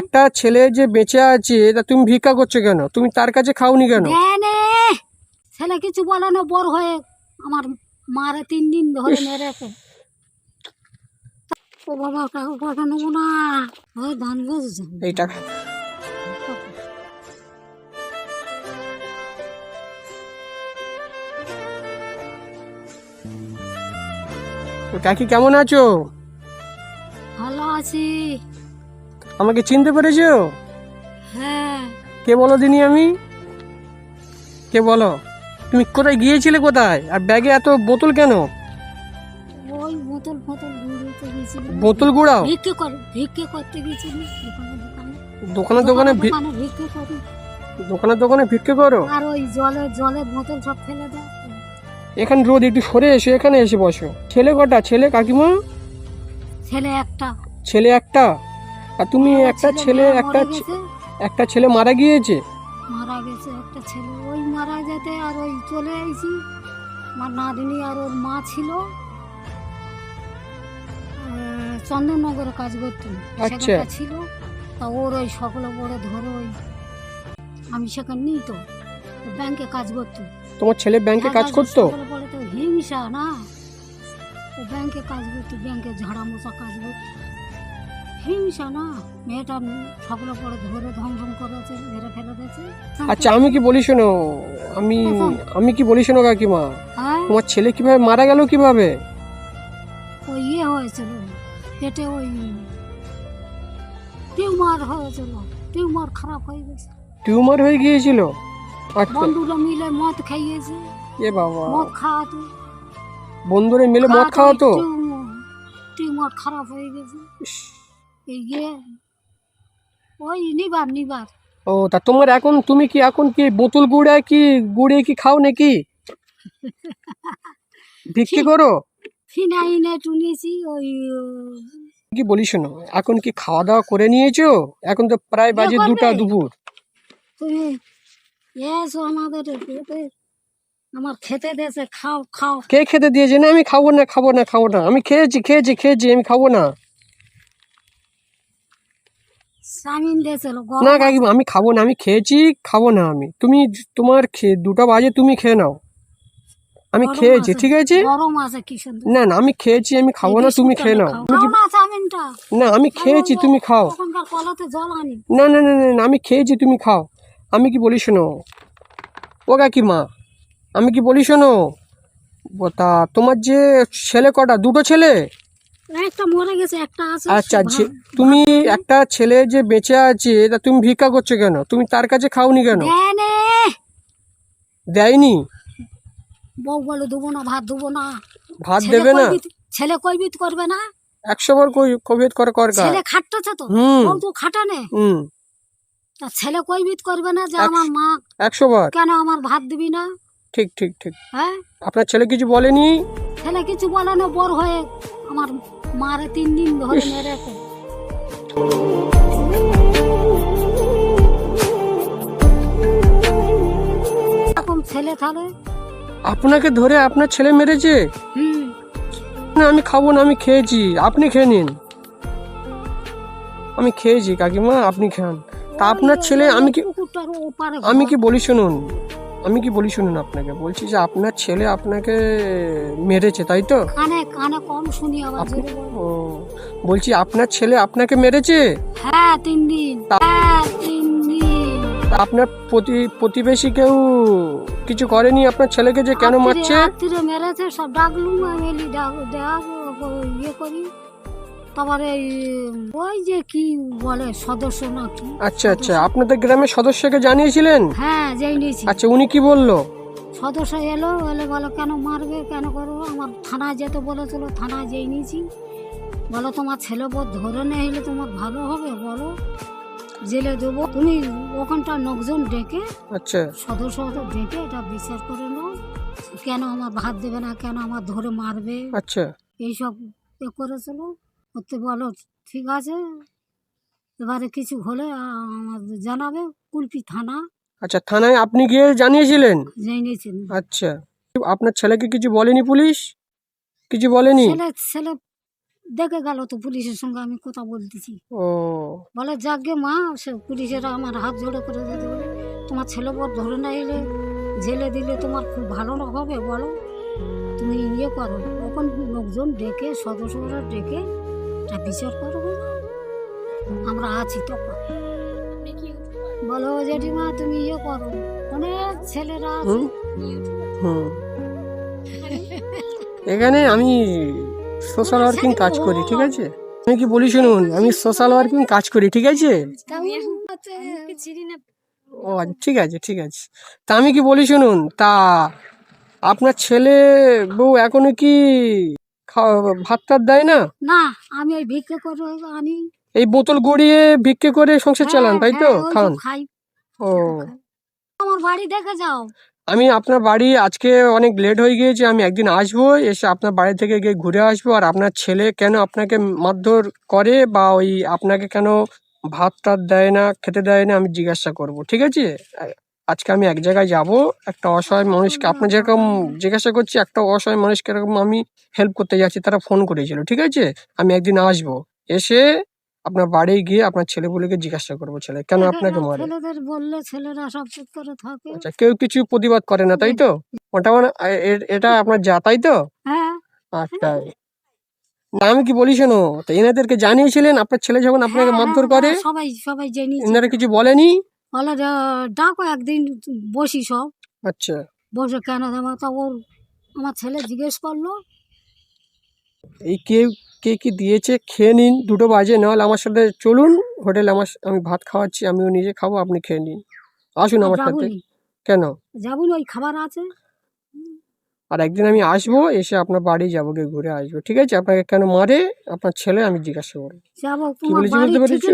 একটা ছেলে যে বেঁচে আছে তা তুমি ভিক্ষা করছ কেন? তুমি তার কাছে খাওনি কেন? ছেলে কিছু বলে না বড় হয়ে আমার মারে তিন দিন ধরে মেরেছে। ও বাবা টাকা পয়সা নেব না। ওই ধান বুঝছে এই টাকা। কাকি কেমন আছো? ভালো আছি। আমাকে চিনতে পেরেছ? হ্যাঁ। কে বলো দিনি আমি? কে বলো? তুমি কোথায় গিয়েছিলে কোথায়? আর ব্যাগে এত বোতল কেন? ওই বোতল ফতল ঘুরতে গেছিলি বোতল গুড়াও ভিক্ষে কর ভিক্ষে করতে গেছিলি দোকানে। দোকানে দোকানে দোকানে ভিক্ষে করি। দোকানে দোকানে ভিক্ষে করো? আর ওই জলে জলের বোতল সব ফেলে দেয় এখানে রোদ একটু সরে এসো এখানে এসে বসো। ছেলে কটা? ছেলে কাকিমা? ছেলে একটা। ছেলে একটা? আর তুমি একটা ছেলে একটা ছে- একটা ছেলে মারা গিয়েছে? মারা গেছে একটা ছেলে। ওই মারা যেতে আর ওই চলে আইছি। আমার নাদিনী আর ওর মা ছিল। আহ, চন্দননগরে কাজ করতাম। আচ্ছা। সেখানটা ছিল। তা ওর ওই সকলে বড় ধরে ওই আমি সেখানে নিই তো ও ব্যাংকে কাজ করতো। তোমার ছেলে ব্যাংকে কাজ হ্যাঁ, করতো? সকলে বলে তো হিংসা না? ও ব্যাংকে কাজ করতো ব্যাংকে ঝাড়া মশা কাজ করতো। হিংসা না মেয়েটা সকলে পরে ধরে ধ্বংসন করেছে মেরে ফেলে দিয়েছে। আচ্ছা আমি কি বলি শোনো? আমি আমি কি বলি শোনো কাকিমা? হ্যাঁ? তোমার ছেলে কীভাবে মারা গেল কীভাবে? ওই ইয়ে হয়েছিল পেটে ওই টিউমার হয়েছিল টিউমার খারাপ হয়ে গেছে। টিউমার হয়ে গিয়েছিল? আচ্ছা। বন্ধুরা মিলে মদ খাইয়েছে। এ বাবা। মদ খাওয়াতো। বন্ধুরা মিলে মদ খাওয়াতো টিউমার খারাপ হয়ে গেছে। ইয়ে ওই নিবার নিবার ও তা তোমার এখন তুমি কি এখন কি বোতল গুড়ায় কি গুড়ে কি খাও নাকি? ভিক্ষে করো? ফিনাইনে টুনিয়েছি ওই কি বলি শোনো এখন কি খাওয়া দাওয়া করে নিয়েছো? এখন তো প্রায় বাজে? দুটা দুপুর। তুমি এসো আমাদের আমার খেতে দেছে খাও খাও। কে খেতে দিয়েছে? না আমি খাব না খাব না খাব না। আমি খেয়েছি খেয়েছি খেয়েছি আমি খাব না। না কাকিমা আমি খাব না আমি খেয়েছি খাব না আমি। তুমি তোমার দুটো বাজে তুমি খেয়ে নাও। আমি খেয়েছি ঠিক আছে? না না আমি খেয়েছি আমি খাব না তুমি খেয়ে নাও। না আমি খেয়েছি তুমি খাও। না না না না, আমি খেয়েছি তুমি খাও। আমি কি বলি শোনো? ও কাকিমা আমি কি বলি শোনো? তা তোমার যে ছেলে কটা দুটো ছেলে? একটা মরে গেছে একটা আছে আচ্ছা তুমি একটা ছেলে যে বেঁচে আছে তা তুমি ভিক্ষা করছ কেন? তুমি তার কাছে খাওনি কেন? দেয়নি। বউ বলে দেবো না ভাত দেবো না। ভাত দেবে না? ছেলে কৈবিত করবে না? একশো বার কবিত করে করকা ছেলে খাটতেছে তো? বউ তো খাটানে। হুম। তা ছেলে কৈবিত করবে না যে আমার মা একশো বার। কেন আমার ভাত দিবি না? ঠিক ঠিক ঠিক। হ্যাঁ? আপনার ছেলে কিছু বলেনি? ছেলে কিছু বলে না বড় হয়ে আমার মারে তিন দিন ধরে মেরেছে এরকম ছেলে তাহলে? আপনাকে ধরে আপনার ছেলে মেরেছে? হুম। না আমি খাব না আমি খেয়েছি। আপনি খেয়ে নিন। আমি খেয়েছি কাকিমা আপনি খান। তা আপনার ছেলে আমি কি আমি কি বলি শুনুন? আমি কি বলি শুনুন আপনাকে বলছি যে আপনার ছেলে আপনাকে মেরেছে তাই তো? কানে কানে কম শুনি আবার আপনি জোরে বলো। ও বলছি আপনার ছেলে আপনাকে মেরেছে? হ্যাঁ তিন দিন। হ্যাঁ তিন দিন। তা আপনার প্রতি প্রতিবেশী কেউ কিছু করেনি? আপনার ছেলেকে যে কেন মারছে? রাত্রিরে মেরেছে সব ডাকলুম আমি এলি ডাক ডাক ও- ইয়ে করি। তারপরে ওই যে কি বলে সদস্য না কি? আচ্ছা আচ্ছা। আপনাদের গ্রামের সদস্যকে জানিয়েছিলেন? হ্যাঁ যেই নিয়েছি আচ্ছা উনি কি বলল? সদস্য এলো এলে বলো কেন মারবে? কেন করব? আমার থানায় যেতে বলেছিল থানায় যেই নিয়েছি বলো তোমার ছেলে বোধ ধরে নিয়ে এলে তোমার ভালো হবে বলো। জেলে দেবো। তুমি ওখানটা লোকজন ডেকে আচ্ছা। সদস্য ডেকে এটা বিচার করে নাও। কেন আমার ভাত দেবে না? কেন আমার ধরে মারবে? আচ্ছা। এইসব এ করেছিল। করতে বলো ঠিক আছে? এবারে কিছু হলে আমাদের জানাবে কুলপি থানা। আচ্ছা থানায় আপনি গিয়ে জানিয়েছিলেন? জানিয়েছেন। আচ্ছা। আপনার ছেলেকে কিছু বলেনি পুলিশ? কিছু বলেনি? ছেলে ছেলে দেখে গেল তো পুলিশের সঙ্গে আমি কথা বলতেছি। ও। বলে যাকে মা সে পুলিশেরা আমার হাত জোড়ে করে দিতে বলে তোমার ছেলে পর ধরে না এলে জেলে দিলে তোমার খুব ভালো হবে বলো। তুমি ইয়ে করো। তখন লোকজন ডেকে সদস্যরা ডেকে তা বিচার বলো। আমরা আছি তখন বলো জেঠিমা, তুমি ইয়ে করো। অনেক ছেলেরা হুম? এখানে আমি সোশ্যাল ওয়ার্কিং কাজ করি, ঠিক আছে? আমি কি বলি শুনুন, আমি সোশ্যাল ওয়ার্কিং কাজ করি, ঠিক আছে? ও, ঠিক আছে ঠিক আছে। তা আমি কি বলি শুনুন, তা আপনার ছেলে বউ এখনও কি ভাত টাত দেয় না? না আমি ওই ভিক্ষে করে আনি। এই বোতল গড়িয়ে ভিক্ষে করে সংসার চালান তাই তো? হ্যাঁ, খান। ও। আমার বাড়ি দেখে যাও। আমি আপনার বাড়ি আজকে অনেক লেট হয়ে গিয়েছে আমি একদিন আসব এসে আপনার বাড়ি থেকে গিয়ে ঘুরে আসব আর আপনার ছেলে কেন আপনাকে মারধর করে বা ওই আপনাকে কেন ভাত টাত দেয় না খেতে দেয় না আমি জিজ্ঞাসা করব ঠিক আছে? আজকে আমি এক জায়গায় যাব একটা অসহায় মানুষকে। আপনার যেরকম জিজ্ঞাসা করছি একটা অসহায় মানুষকে এরকম আমি হেল্প করতে যাচ্ছি তারা ফোন করেছিল ঠিক আছে? আমি একদিন আসব এসে আপনার বাড়ি গিয়ে আপনার ছেলেগুলোকে জিজ্ঞাসা করব ছেলে কেন আপনাকে মারে? ছেলেদের বললে ছেলেরা সব চুপ করে থাকে। আচ্ছা কেউ কিছু প্রতিবাদ করে না তাই তো? মানে এ- এটা আপনার যা তাই তো? হ্যাঁ। আচ্ছা না আমি কি বলি শোনো? তো এনাদেরকে জানিয়েছিলেন আপনার ছেলে যখন আপনাকে হ্যাঁ, মারধর হ্যাঁ, করে সবাই সবাই জেনে এনারা কিছু বলেনি? বলে যে, ডাকো একদিন বসি সব। আচ্ছা। বসে কেন দেবো তা ওর আমার ছেলে জিজ্ঞেস করল। এই কে কে কি দিয়েছে খেয়ে নিন দুটো বাজে নাহলে আমার সাথে চলুন হোটেলে আমার আমি ভাত খাওয়াচ্ছি আমিও নিজে খাব আপনি খেয়ে নিন। আসুন আমার সাথে। কেন? যাবুন ওই খাবার আছে। আর একদিন আমি আসব এসে আপনার বাড়ি যাব গিয়ে ঘুরে আসব ঠিক আছে? আপনাকে কেন মারে আপনার ছেলে আমি জিজ্ঞাসা করব। বলেছি বুঝতে পেরেছ?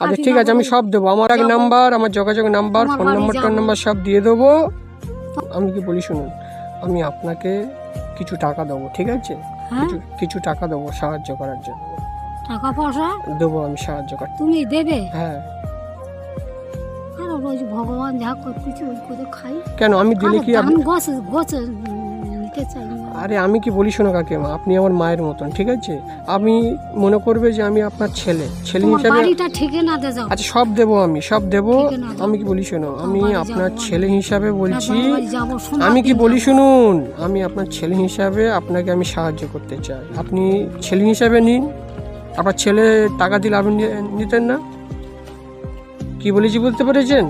আচ্ছা ঠিক আছে আমি সব দেবো। আমার এক। নাম্বার আমার যোগাযোগ number phone number tone. Number সব দিয়ে দেবো। আমি কি বলি শুনুন আমি আপনাকে কিছু টাকা দেবো ঠিক আছে? হ্যাঁ? কিছু কিছু টাকা দেবো সাহায্য করার জন্য। টাকা পয়সা? দেবো আমি সাহায্য করতে তুমি দেবে? হ্যাঁ। ভগবান যা করতেছি ওই করে খাই। কেন? আমি দিলে কি আপনি গছ গছ চাই না। আরে আমি কি বলি শোনো কাকিমা আপনি আমার মায়ের মতন ঠিক আছে? আমি মনে করবে যে আমি আপনার ছেলে ছেলে হিসাবে বাড়িটা ঠিকানা দিয়ে যাও আচ্ছা সব দেবো আমি সব দেবো। আমি কি বলি শোনো আমি আপনার ছেলে হিসাবে বলছি যাব, সোনার আমি কি বলি শুনুন আমি আপনার ছেলে হিসাবে আপনাকে আমি সাহায্য করতে চাই। আপনি ছেলে হিসাবে নিন আপনার ছেলে টাকা দিলে আপনি নিতেন না? কি বলেছি বুঝতে পেরেছেন?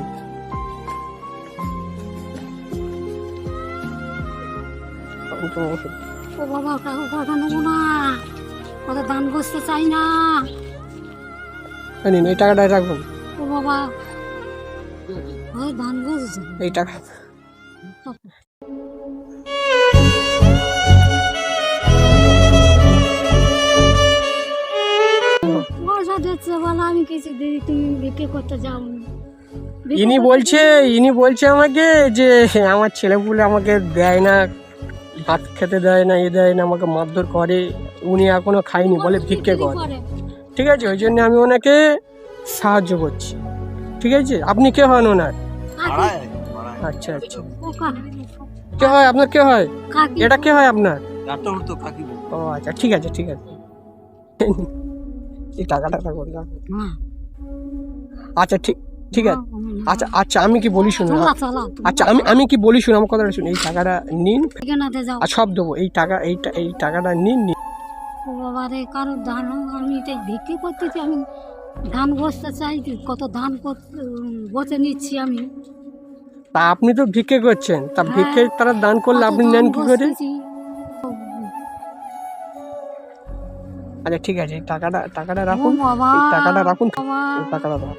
ও বাবা টাকা পয়সা নেব না। কত দান বসতে চাই না। নিন এই টাকাটা রাখুন। ও বাবা। ওই দান বসছে। এই টাকা। পয়সা দিচ্ছে বলে আমি কিছু দিদি তুমি বিক্রি করতে যাও ইনি বলছে ইনি বলছে আমাকে যে আমার ছেলেপুলে আমাকে দেয় না। ভাত খেতে দেয় না এ দেয় না আমাকে মারধর করে। উনি এখনও খায়নি বলে ভিক্ষে করে। ঠিক আছে ওই জন্য আমি ওনাকে সাহায্য করছি। ঠিক আছে আপনি কে হন ওনার? আচ্ছা আচ্ছা। কে হয় আপনার কে হয়? এটা কে হয় আপনার। ও আচ্ছা ঠিক আছে ঠিক আছে। এই টাকাটা। হ্যাঁ আচ্ছা ঠিক ঠিক আছে? হ্যাঁ, আচ্ছা আচ্ছা আমি কি বলি শুনুন? চলা আচ্ছা আমি আমি কি বলি শুনুন? আমার কথাটা শুনুন। এই টাকাটা নিন। আর সব দেবো। এই টাকা এই এই টাকাটা নিন নিন। ও বাবা রে কারও ধান আমি এটাই বিক্রি করতেছি আমি ধান বসতে চাই কত ধান বসে নিচ্ছি আমি। তা আপনি তো ভিক্ষে করছেন। তা হ্যাঁ। ভিক্ষে তারা দান করলে আপনি নেন কি করে? আচ্ছা ঠিক আছে। টাকাটা টাকাটা রাখুন। টাকাটা রাখুন। টাকাটা রাখুন।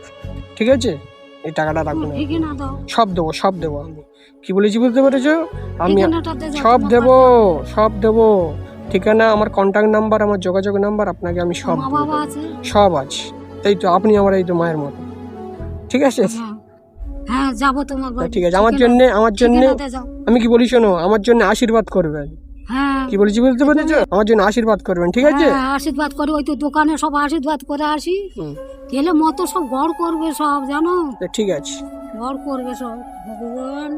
ঠিক আছে? এই টাকাটা ঠিকানা দাও। সব দেবো সব দেবো। আমি কি বলেছি বুঝতে পেরেছ? আমি সব দেবো। সব দেবো। ঠিকানা আমার কন্ট্যাক্ট নাম্বার আমার যোগাযোগ নাম্বার আপনাকে আমি সব। সব আছে। এই তো আপনি আমার এই তো মায়ের মতো। ঠিক আছে? হ্যাঁ। হ্যাঁ যাব তোমার ঠিক আছে। আমার জন্য আমার জন্য আমি কি বলি শোনো? আমার জন্য আশীর্বাদ করবেন। হ্যাঁ। কি বলেছি বুঝতে পেরেছ আমার জন্য আশীর্বাদ করবেন ঠিক আছে? হ্যাঁ, আশীর্বাদ করে ওই তো দোকানে সব আশীর্বাদ করে আসি। হুম, গেলে মতো সব গড় করবে সব জানো? ঠিক আছে। গড় করবে সব ভগবান।